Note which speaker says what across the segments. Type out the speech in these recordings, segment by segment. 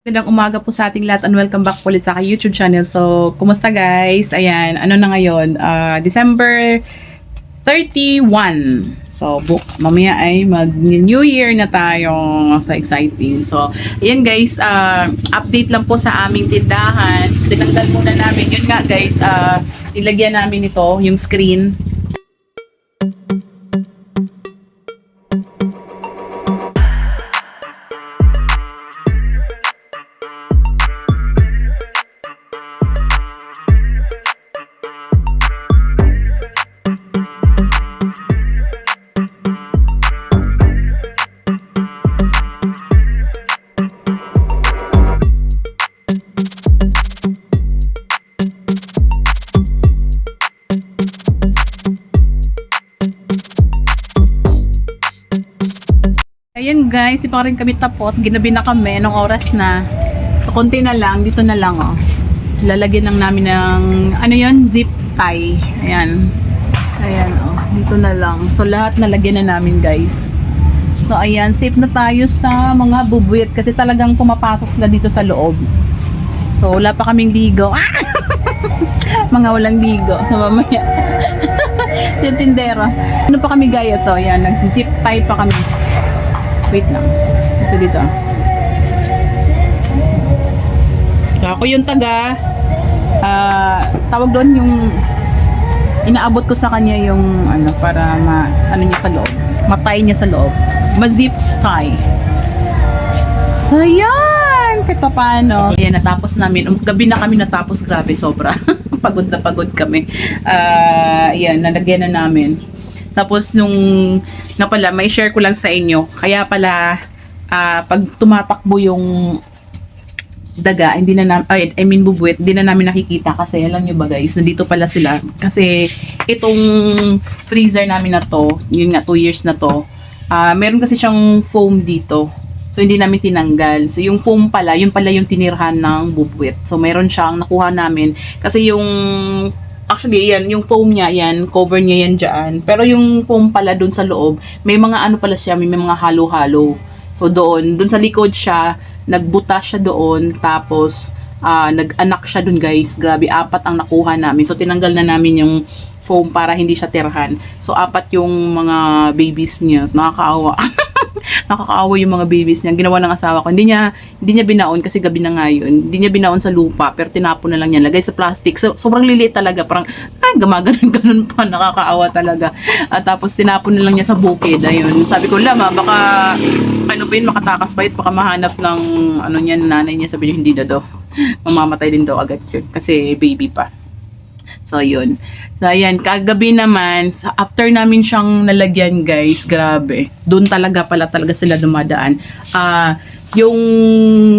Speaker 1: Magandang umaga po sa ating lahat and welcome back ulit sa aking YouTube channel. So, kumusta guys? Ayan, ano na ngayon? Ah, December 31. So, book, mamaya ay mag-New Year na tayo. So, exciting. So, ayan guys, ah, update lang po sa aming tindahan. So, tinanggal muna namin. Yun nga guys, ah, ilagyan namin ito, yung screen. Guys, di pa rin kami tapos. Ginabi na kami. Anong oras na? So, konti na lang. Dito na lang, oh. Lalagyan lang namin ng, ano yon Zip tie. Ayan. Ayan, oh. Dito na lang. So, lahat nalagyan na namin, guys. So, ayan. Safe na tayo sa mga bubuyat kasi talagang pumapasok sila dito sa loob. So, wala pa kaming ligo. Ah! mga walang ligo. So, mamaya. si tindero. Ano pa kami, guys? So, ayan. Nagsizip tie pa kami. Wait lang. Ito dito. So, ako yung taga, ah, tawag doon yung, inaabot ko sa kanya yung, ano, para ma, ano niya sa loob. Matay niya sa loob. Ma-zip tie. So, yan! Kahit pa paano. Ayan, natapos namin. Um, gabi na kami natapos. Grabe, sobra. pagod na pagod kami. Ah, yan, nalagyan na namin. Tapos nung nga pala, may share ko lang sa inyo. Kaya pala ah, pag tumatakbo yung daga, hindi na namin, ay, I mean bubuwit, hindi na namin nakikita kasi alam nyo ba guys, nandito pala sila. Kasi itong freezer namin na to, yun nga 2 years na to, ah meron kasi siyang foam dito. So hindi namin tinanggal. So yung foam pala, yun pala yung tinirhan ng bubuwit. So meron siyang nakuha namin kasi yung Actually, yan, yung foam niya, yan, cover niya yan dyan. Pero yung foam pala dun sa loob, may mga ano pala siya, may mga halo-halo. So doon, doon sa likod siya, nagbutas siya doon, tapos ah, nag-anak siya doon guys. Grabe, apat ang nakuha namin. So tinanggal na namin yung foam para hindi siya tirhan. So apat yung mga babies niya. Nakakaawa. Nakakaawa yung mga babies niya. Ginawa ng asawa ko. Hindi niya, hindi niya binaon kasi gabi na nga yun. Hindi niya binaon sa lupa, pero tinapon na lang niya. Lagay sa plastic. So, sobrang liliit talaga. Parang, ay, gumaganon-ganon pa. Nakakaawa talaga. At tapos, tinapon na lang niya sa bukid. Ayun. Sabi ko, lama, baka, ano pa yun, makatakas pa yun. Baka mahanap ng, ano niya, nanay niya. Sabi niya, hindi na daw. Mamamatay din daw agad yun. Kasi baby pa. So, yun. So, ayan. Kagabi naman, after namin siyang nalagyan, guys, grabe. Doon talaga pala talaga sila dumadaan. Ah, yung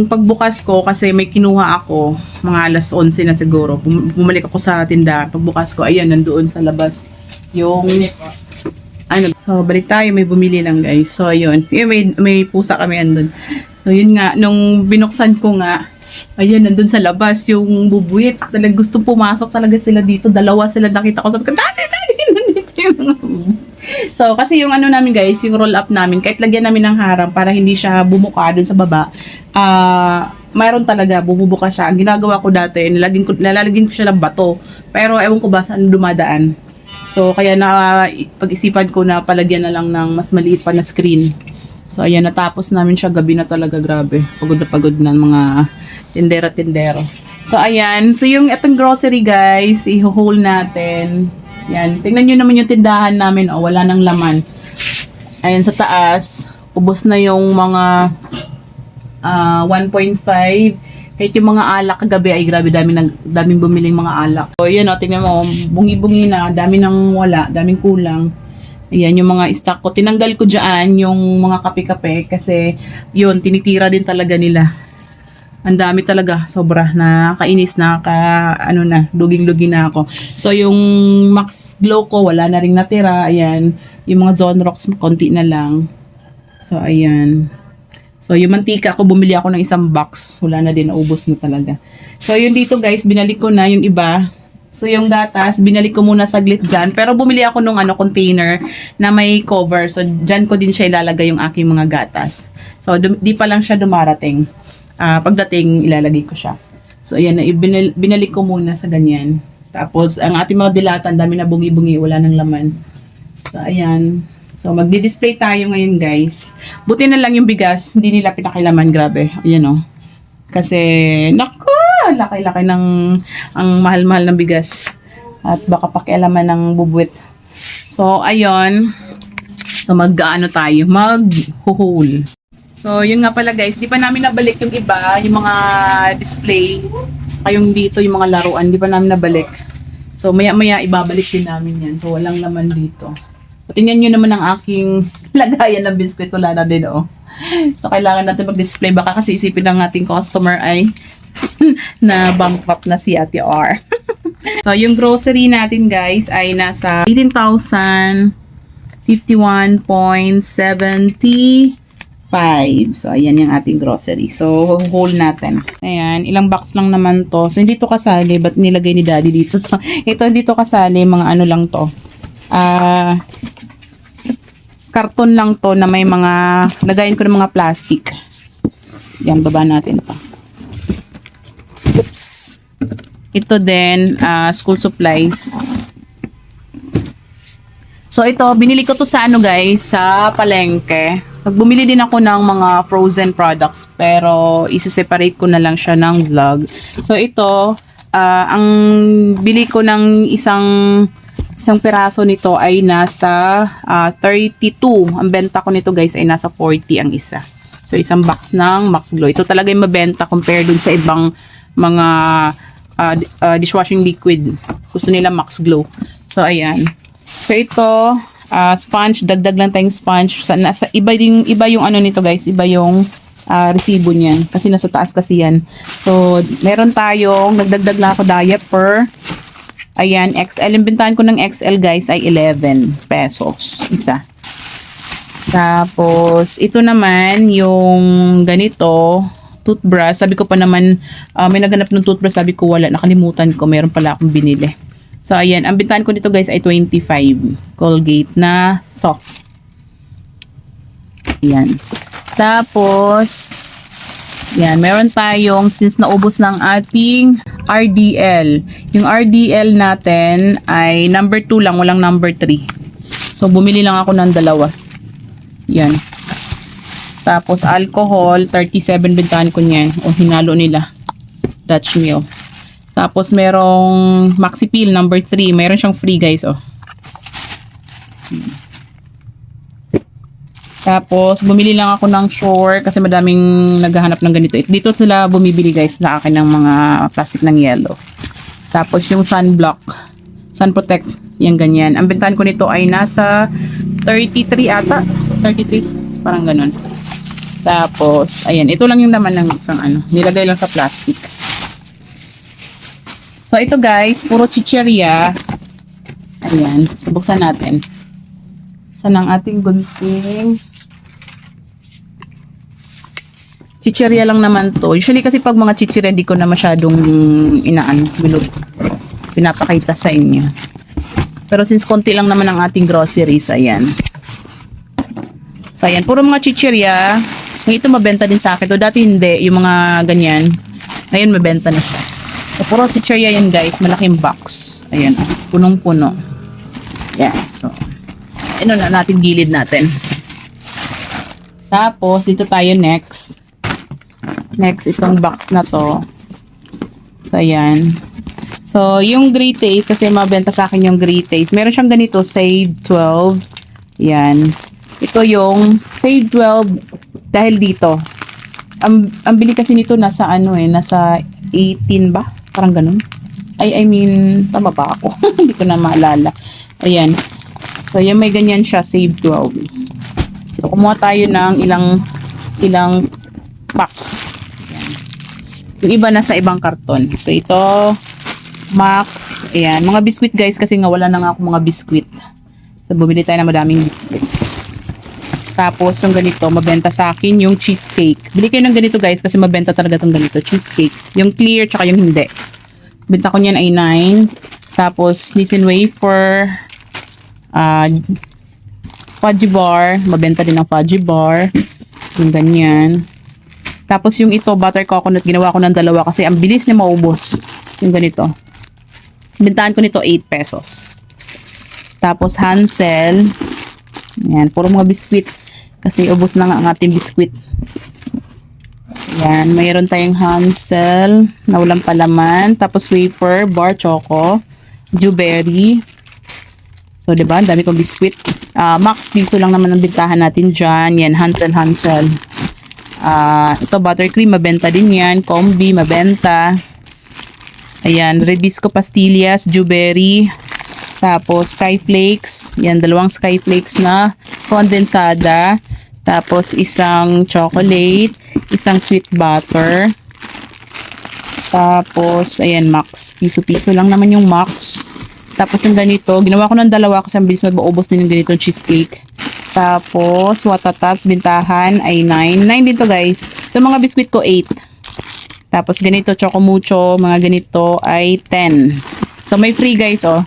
Speaker 1: pagbukas ko, kasi may kinuha ako, mga alas 11 na siguro. Bum- Bumalik ako sa tindahan. Pagbukas ko, ayan, nandoon sa labas. Yung, ano, so, balik tayo, may bumili lang, guys. So, ayun. May, may pusa kami andun. So, yun nga, nung binuksan ko nga, Ayan, nandun sa labas, yung bubuit. Talagang gusto pumasok talaga sila dito. Dalawa sila nakita ko. Sabi ko, dati, dati, nandito yung mga. So, kasi yung ano namin guys, yung roll up namin, kahit lagyan namin ng harang para hindi siya bumuka dun sa baba, ah, mayroon talaga, bumubuka siya. Ang ginagawa ko dati, nilalagyan ko, nilalagyan ko siya ng bato. Pero ewan ko ba saan dumadaan. So, kaya na pag-isipan ko na palagyan na lang ng mas maliit pa na screen. So, ayan, natapos namin siya gabi na talaga, grabe. Pagod na pagod na mga tindera-tindero. So, ayan. So, yung itong grocery, guys, i-haul natin. Yan. Tingnan nyo naman yung tindahan namin. O, wala nang laman. Ayan, sa taas. Ubos na yung mga ah 1.5. Kahit yung mga alak kagabi ay grabe dami nang daming bumiling mga alak. So, yun o, tingnan mo, bungi-bungi na, dami nang wala, daming kulang. Ayan, yung mga stock ko. Tinanggal ko dyan yung mga kape-kape kasi yun, tinitira din talaga nila. Ang dami talaga, sobra. Nakakainis, nakaka, ano na, duging-dugi na ako. So, yung Max Glow ko, wala na rin natira. Ayan, yung mga Zone Rocks, konti na lang. So, ayan. So, yung mantika ko, bumili ako ng isang box. Wala na din, naubos na talaga. So, yun dito guys, binalik ko na yung iba. So, yung gatas, binalik ko muna saglit dyan. Pero bumili ako nung ano, container na may cover. So, dyan ko din siya ilalagay yung aking mga gatas. So, di pa lang siya dumarating. ah, pagdating ilalagay ko siya. So ayan, na ibinal- binalik ko muna sa ganyan. Tapos ang ating mga dilatan, dami na bungi-bungi, wala nang laman. So ayan. So magdi-display tayo ngayon guys. Buti na lang yung bigas, hindi nila pinakilaman, grabe. Ayan oh. Kasi, naku, laki-laki ng, ang mahal-mahal ng bigas. At baka pakialaman ng bubwit. So, ayun. So, mag-ano tayo? Mag-huhul. So, yun nga pala guys, di pa namin nabalik yung iba, yung mga display. Kayong dito, yung mga laruan, di pa namin nabalik. So, maya-maya ibabalik din namin yan. So, walang laman dito. Tingnan nyo naman ang aking lagayan ng biskwit. Wala na din, oh. So, kailangan natin mag-display. Baka kasi isipin ng ating customer ay na bankrupt na si Ate R. so, yung grocery natin, guys, ay nasa 18,051.75. So, ayan yung ating grocery. So, whole natin. Ayan, ilang box lang naman to. So, hindi to kasali. Ba't nilagay ni Daddy dito to? Ito, hindi to kasali. Mga ano lang to. Ah... karton lang to na may mga lagayin ko ng mga plastic. Yan, baba natin pa. Oops. Ito din, ah, school supplies. So ito, binili ko to sa ano guys, sa palengke. Nagbumili din ako ng mga frozen products pero isi-separate ko na lang siya ng vlog. So ito, ah, ang bili ko ng isang isang piraso nito ay nasa ah, 32. Ang benta ko nito guys ay nasa 40 ang isa. So isang box ng Max Glow. Ito talaga yung mabenta compare dun sa ibang mga di- ah, dishwashing liquid. Gusto nila Max Glow. So ayan. So ito, ah, sponge, dagdag lang tayong sponge. Sa, nasa, iba, din, iba yung ano nito guys, iba yung ah, resibo niyan. Kasi nasa taas kasi yan. So, meron tayong, nagdagdag lang ako diaper. Ayan, XL. Yung ko ng XL guys ay 11 pesos. Isa. Tapos, ito naman, yung ganito, toothbrush. Sabi ko pa naman, ah, may naganap ng toothbrush. Sabi ko, wala. Nakalimutan ko. Meron pala akong binili. So, ayan. Ang bintahan ko nito guys ay 25. Colgate na soft. Ayan. Tapos, yan, meron tayong, since naubos ng ating RDL. Yung RDL natin ay number 2 lang, walang number 3. So, bumili lang ako ng dalawa. Yan. Tapos, alcohol, 37 bintahan ko niyan. O, hinalo nila. Dutch Mill. Tapos, merong Maxi Peel, number 3. Meron siyang free, guys, oh. Tapos, bumili lang ako ng shore kasi madaming naghahanap ng ganito. Dito sila bumibili guys sa akin ng mga plastic ng yellow. Tapos, yung sunblock, sun protect, yung ganyan. Ang bentahan ko nito ay nasa 33 ata. 33, parang ganun. Tapos, ayan, ito lang yung naman ng isang ano, nilagay lang sa plastic. So, ito guys, puro chicheria. Ayan, subuksan natin. Saan ang ating gunting? Chichirya lang naman to. Usually kasi pag mga chichirya, di ko na masyadong inaan, minut, pinapakita sa inyo. Pero since konti lang naman ang ating groceries, ayan. So, ayan. Puro mga chichirya. Ngayon ito mabenta din sa akin. To dati hindi. Yung mga ganyan. Ngayon mabenta na siya. So, puro chichirya yan guys. Malaking box. Ayan. oh. Punong-puno. Yan. So, ano na natin gilid natin. Tapos, dito tayo next. Next, itong box na to. So, ayan. So, yung gray taste, kasi mabenta sa akin yung gray taste. Meron siyang ganito, Save 12. Yan. Ito yung Save 12 dahil dito. Ang, ang bili kasi nito nasa ano eh, nasa 18 ba? Parang ganun. Ay, I mean, tama ba ako? Hindi ko na maalala. Ayan. So, yan may ganyan siya, Save 12. So, kumuha tayo ng ilang ilang pack. Ayan. Yung iba nasa ibang karton. So, ito, Max. Ayan. Mga biscuit guys, kasi nga wala na nga ako mga biscuit. So, bumili tayo ng madaming biscuit. Tapos, yung ganito, mabenta sa akin yung cheesecake. Bili kayo ng ganito guys, kasi mabenta talaga tong ganito. Cheesecake. Yung clear, tsaka yung hindi. Benta ko niyan ay 9. Tapos, Nissin wafer. Ah, fudgy bar. Mabenta din ang fudgy bar. Yung ganyan. Tapos yung ito, butter coconut, ginawa ko ng dalawa kasi ang bilis niya maubos. Yung ganito. Bintahan ko nito 8 pesos. Tapos Hansel. Yan, puro mga biskwit. Kasi ubos na nga ang ating biskwit. Yan, mayroon tayong Hansel na walang palaman. Tapos wafer, bar choco, dewberry. So, di ba? Ang dami kong biskwit. Ah, Max piso lang naman ang bintahan natin dyan. Yan, Hansel, Hansel. Ah, ito, buttercream, mabenta din yan. Combi, mabenta. Ayan, Rebisco Pastillas, Dewberry. Tapos, Skyflakes. Yan, dalawang Skyflakes na kondensada. Tapos, isang chocolate. Isang sweet butter. Tapos, ayan, Max. Piso-piso lang naman yung Max. Tapos, yung ganito, ginawa ko ng dalawa kasi ang bilis mag-maubos din yung ganitong cheesecake. Tapos, Watataps, bintahan ay 9. 9 din to guys. So, mga biskwit ko 8. Tapos, ganito, Chocomucho, mga ganito ay 10. So, may free guys, oh.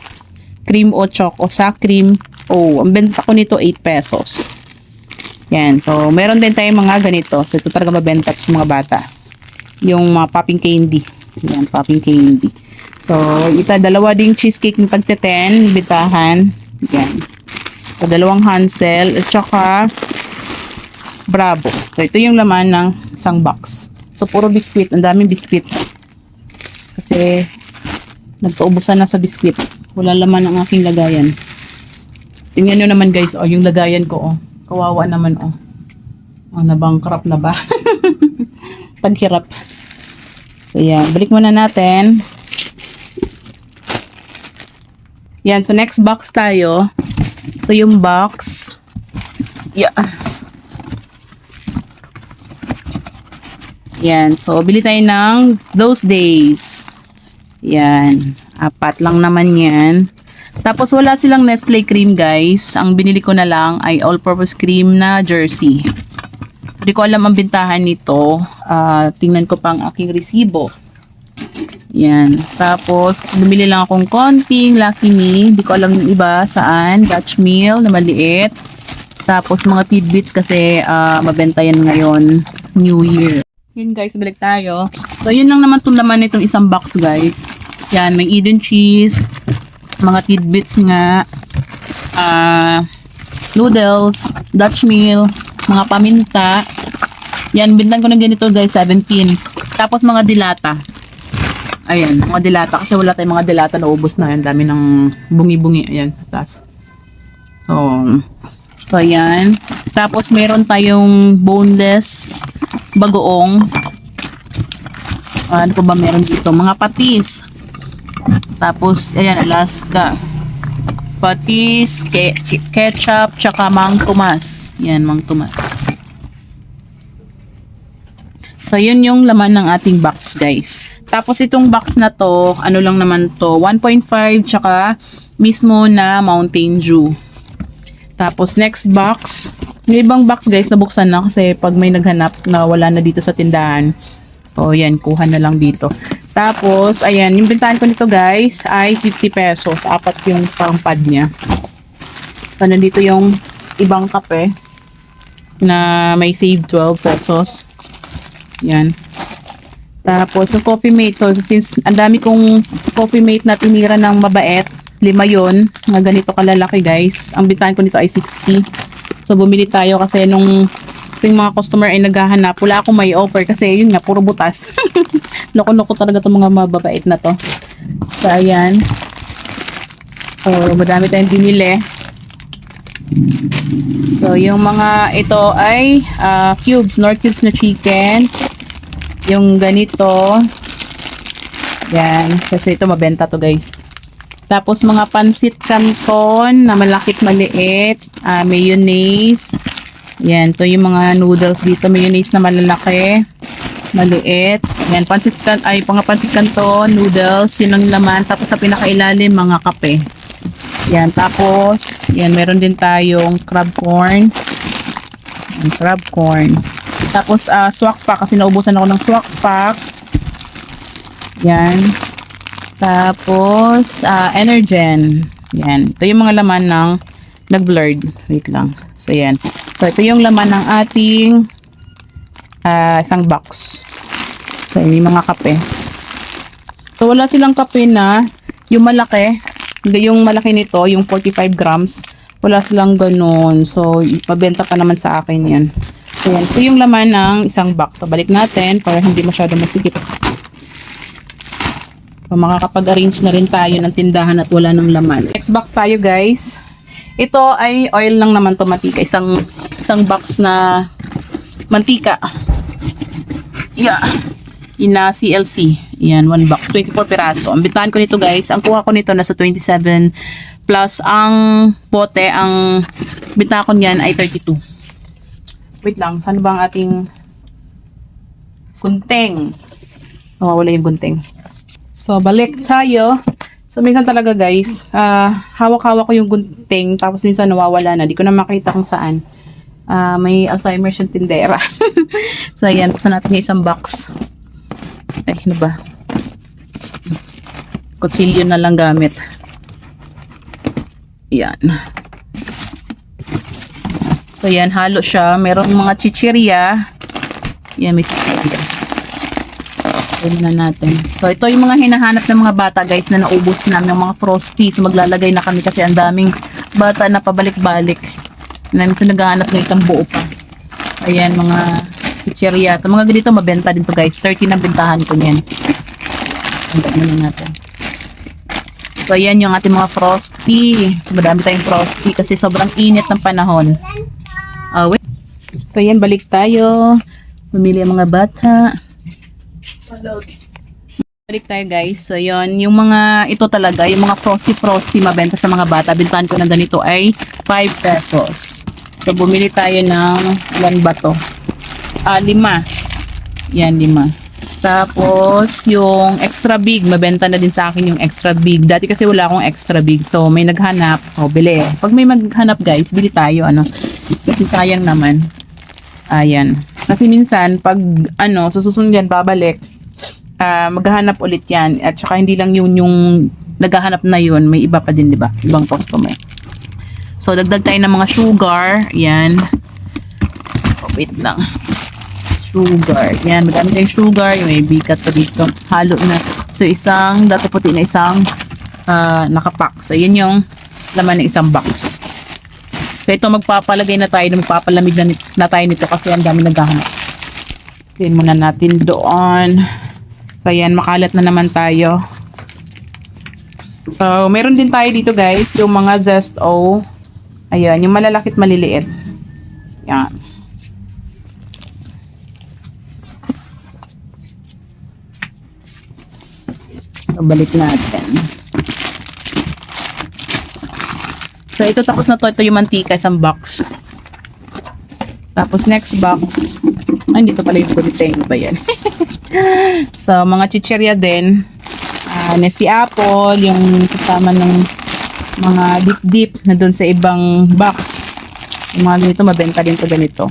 Speaker 1: Cream o choco sa cream. Oh, ang benta ko nito 8 pesos. Yan. So, meron din tayong mga ganito. So, ito talaga mabenta sa mga bata. Yung mga popping candy. Yan, popping candy. So, ita dalawa ding cheesecake ng tagte 10, bitahan. Yan. So, dalawang Hansel at saka Bravo. So, ito yung laman ng isang box. So, puro biskwit. Ang daming biskwit. Kasi, nagpaubusan na sa biskwit. Wala laman ang aking lagayan. Tingnan nyo naman guys, oh, yung lagayan ko, oh. Kawawa naman, oh. Oh, nabangkrap na ba? Taghirap. So, yan. Balik muna natin. Yan. So, next box tayo. Ito yung box. Yeah. Yan. So, bili tayo ng those days. Yan. Apat lang naman yan. Tapos, wala silang Nestle cream, guys. Ang binili ko na lang ay all-purpose cream na jersey. Hindi ko alam ang bintahan nito. Ah, tingnan ko pang aking resibo. Yan. Tapos, bumili lang akong konting Lucky Me. Hindi ko alam yung iba saan. Dutch Meal na maliit. Tapos, mga tidbits kasi ah, mabenta yan ngayon. New Year. Yun guys, balik tayo. So, yun lang naman itong laman nitong isang box guys. Yan, may Eden cheese. Mga tidbits nga. Ah, noodles. Dutch Meal. Mga paminta. Yan, bintan ko na ganito guys, 17. Tapos mga dilata. Ayan, mga dilata. Kasi wala tayong mga dilata na ubos na. Ayan, dami ng bungi-bungi. Ayan, atas. So, so ayan. Tapos meron tayong boneless bagoong. Ano pa ba meron dito? Mga patis. Tapos, ayan, Alaska. Patis, ke ketchup, tsaka mang tumas. Yan, mang tumas. So, yun yung laman ng ating box, guys. Tapos, itong box na to, ano lang naman to, 1.5, tsaka mismo na Mountain Dew. Tapos, next box. Yung ibang box, guys, nabuksan na kasi pag may naghanap na wala na dito sa tindahan. O, yan, kuha na lang dito. Tapos, ayan, yung bintahan ko nito, guys, ay 50 pesos. Apat yung pangpad niya. So, nandito yung ibang kape na may save 12 pesos. Yan. Tapos, yung coffee mate. So, since ang dami kong coffee mate na tinira ng mabait, lima yon mga ganito kalalaki, guys. Ang bintahan ko nito ay 60. So, bumili tayo kasi nung yung mga customer ay naghahanap, wala akong may offer kasi yun nga, puro butas. Loko-loko talaga itong mga mababait na to. So, ayan. So, madami tayong binili. So, yung mga ito ay ah, cubes, nor cubes na chicken. Yung ganito. Yan. Kasi ito mabenta to guys. Tapos mga pansit canton na malakit maliit. ah, mayonnaise. Yan. to yung mga noodles dito. Mayonnaise na malalaki. Maliit. Yan. Pansit ay mga pansit canton, noodles. Yun ang laman. Tapos sa pinakailalim mga kape. Yan. Tapos, yan. Meron din tayong crab corn. Yan, crab corn. Tapos, ah swak pack. Kasi naubusan ako ng swak pack. Yan. Tapos, ah Energen. Yan. Ito yung mga laman ng nag-blurred. Wait lang. So, yan. So, ito yung laman ng ating ah, isang box. So, may mga kape. So, wala silang kape na yung malaki, yung malaki nito, yung 45 grams, wala silang ganun. So, mabenta pa naman sa akin yan. So, yan. Ito yung laman ng isang box. So, balik natin para hindi masyado masikip. So, makakapag-arrange na rin tayo ng tindahan at wala ng laman. Next box tayo, guys. Ito ay oil lang naman to matika. Isang, isang box na mantika. Yeah. Ina CLC. Yan, one box. 24 piraso. Ang bitahan ko nito, guys. Ang kuha ko nito nasa 27 plus ang bote, ang bitahan ko niyan ay 32. Wait lang. Saan ba ang ating gunting? Nawawala yung gunting. So, balik tayo. So, minsan talaga guys, ah, hawak-hawak ko yung gunting, tapos minsan nawawala na. Di ko na makita kung saan. Ah, may Alzheimer's yung tindera. so, ayan. Buksan natin yung isang box. Ay, ano ba? Kutsilyo na lang gamit. Yan. So, yan. Halo siya. Meron mga chichirya. Yan, may chichirya. Ito na natin. So, ito yung mga hinahanap ng mga bata, guys, na naubos namin yung mga frosties. Maglalagay na kami kasi ang daming bata na pabalik-balik. Na minsan naghahanap ng isang buo pa. Ayan, mga chichirya. Ito, mga ganito, mabenta din to guys. 30 na bentahan ko niyan. Handa muna natin. So, ayan yung ating mga frosty. Madami tayong frosty kasi sobrang init ng panahon. Ah, wait. So, ayan, balik tayo. Pumili ang mga bata. Balik tayo guys. So yon yung mga ito talaga, yung mga frosty frosty mabenta sa mga bata. Bintahan ko ng ganito ay 5 pesos. So bumili tayo ng ilan ba to? Ah, lima. Yan, lima. Tapos, yung extra big, mabenta na din sa akin yung extra big. Dati kasi wala akong extra big. So, may naghanap. O, bili. Pag may maghanap guys, bili tayo. Ano? Kasi sayang naman. Ayan. Kasi minsan, pag ano, susunod yan, babalik, ah maghahanap ulit yan. At saka hindi lang yun yung naghahanap na yun, may iba pa din, di ba? Ibang customer. So, dagdag tayo ng mga sugar. Yan. Oh, wait lang. Sugar. Yan, madami tayong sugar. Yung may bigat pa dito. Halo na. So, isang dato puti na isang ah, nakapak. So, yun yung laman ng isang box. So, ito magpapalagay na tayo, magpapalamig na, na tayo nito kasi ang dami naghahanap. Tingin muna natin doon. So, ayan, makalat na naman tayo. So, meron din tayo dito guys, yung mga Zesto. Ayan, yung malalakit maliliit. Yan. Balik natin. So, ito tapos na to. Ito yung mantika, isang box. Tapos, next box. Ay, dito pala yung gunting. Ba yan? so, mga chichirya din. Ah, Nesty Apple, yung kasama ng mga dip-dip na doon sa ibang box. Yung mga ganito, mabenta din to ganito.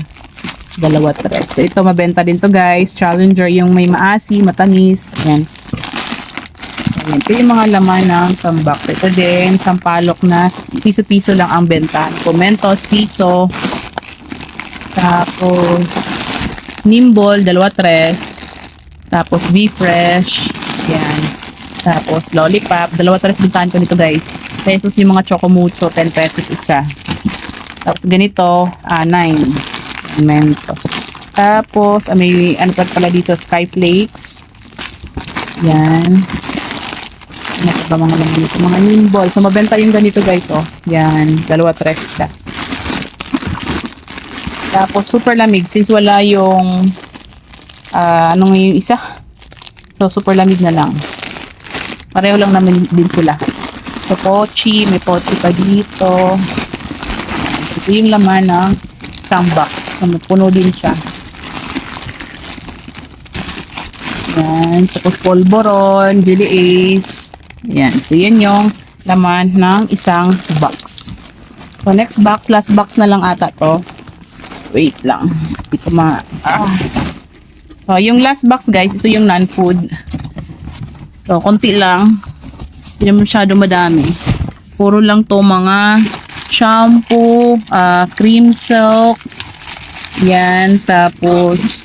Speaker 1: Dalawa, tres. So, ito mabenta din to guys. Challenger, yung may maasi, matamis. Ayan. Ayan. Ito yung mga laman ng sambak. Ito din, sampalok na piso-piso lang ang benta. Pumentos, piso. Tapos, Nimble, dalawa tres. Tapos, B-Fresh. Yan. Tapos, Lollipop. Dalawa tres bintahan ko nito guys. Pesos yung mga Chocomucho, 10 pesos isa. Tapos, ganito, ah 9. Mentos. Tapos, ah, may ano pa pala dito, Sky Flakes. Yan. Ano pa mga laman dito? Mga Nimble. So, mabenta yung ganito guys, oh. Yan. Dalawa tres isa. Tapos, super lamig. Since wala yung, ah, anong yung isa? So, super lamig na lang. Pareho lang naman din sila. So, pochi. May pochi pa dito. Ito yung laman ng box. So, puno din siya. Yan. Tapos, polvoron, Jelly Ace. Yan. So, yan yung laman ng isang box. So, next box. Last box na lang ata to. Wait lang. Ko ma... Ah. So, yung last box guys, ito yung non-food. So, konti lang. Hindi naman masyado madami. Puro lang to mga shampoo, ah, cream silk, yan, tapos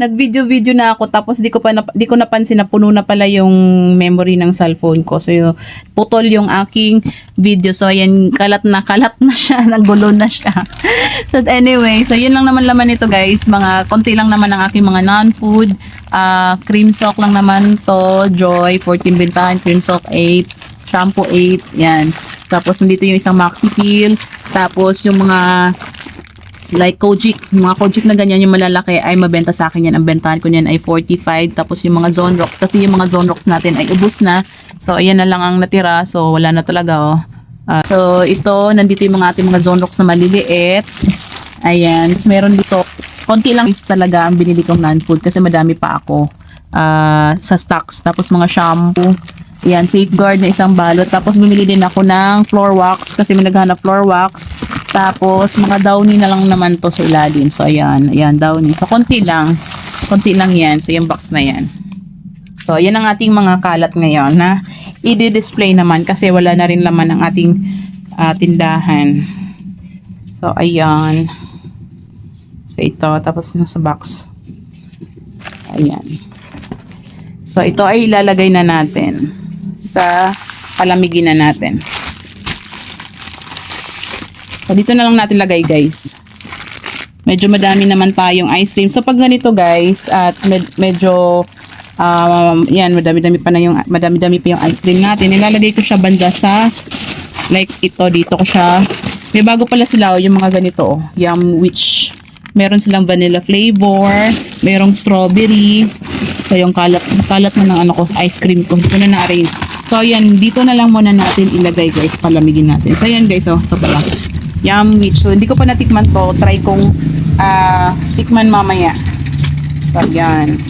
Speaker 1: nag-video-video na ako tapos di ko pa di ko napansin na puno na pala yung memory ng cellphone ko. So putol yung aking video. So ayan, kalat na kalat na siya, nagulo na siya. so anyway, so yun lang naman laman nito guys. Mga konti lang naman ang aking mga non-food. Ah, cream sock lang naman to, Joy 14 bintahan, cream sock 8, shampoo 8, yan. Tapos nandito yung isang maxi peel, tapos yung mga like Kojic, mga Kojic na ganyan yung malalaki ay mabenta sa akin yan. Ang bentahan ko niyan ay 45. Tapos yung mga Zone Rocks, kasi yung mga Zone Rocks natin ay ubos na. So, ayan na lang ang natira. So, wala na talaga, oh. Ah, so, ito, nandito yung mga ating mga Zone Rocks na maliliit. Ayan. Tapos meron dito, konti lang is talaga ang binili kong non-food kasi madami pa ako ah, sa stocks. Tapos mga shampoo. Ayan, safeguard na isang balot. Tapos bumili din ako ng floor wax kasi may naghanap floor wax. Tapos mga downy na lang naman to sa ilalim. So ayan, ayan downy. So konti lang. Konti lang yan. So yung box na yan. So ayan ang ating mga kalat ngayon na i-display naman kasi wala na rin laman ang ating ah, tindahan. So ayan. So ito, tapos nasa box. Ayan. So ito ay ilalagay na natin sa palamigin na natin. So dito na lang natin lagay guys. Medyo madami naman tayong ice cream. So pag ganito guys at med- medyo um, yan madami-dami pa na yung madami-dami pa yung ice cream natin. Nilalagay ko siya banda sa like ito dito ko siya. May bago pala sila oh, yung mga ganito oh, yum witch. Meron silang vanilla flavor, merong strawberry. So yung kalat kalat na ng ano ko, ice cream ko. Dito na na-arrange. So yan, dito na lang muna natin ilagay guys, palamigin natin. So yan guys, oh, ito pala. Yum witch. So hindi ko pa natikman to. Try kong ah, tikman mamaya. So yan.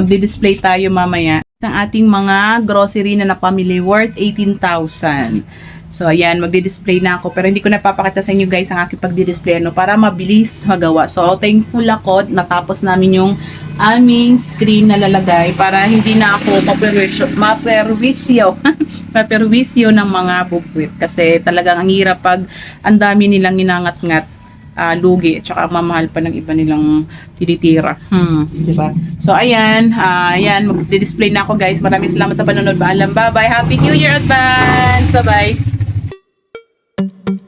Speaker 1: Magdi-display tayo mamaya ng ating mga grocery na napamili worth 18,000. So, ayan, magdi-display na ako. Pero hindi ko napapakita sa inyo guys ang aking pagdi-display ano, para mabilis magawa. So, thankful ako natapos namin yung aming screen na lalagay para hindi na ako maperwisyo, maperwisyo, maperwisyo ng mga bukwit. Kasi talagang ang hirap pag ang dami nilang inangat-ngat ah, lugi at saka mamahal pa ng iba nilang tinitira. Hmm, di ba? So ayan, ah, ayan magdi-display na ako guys. Maraming salamat sa panonood. Paalam. Bye-bye. Happy New Year advance. Bye-bye. thank you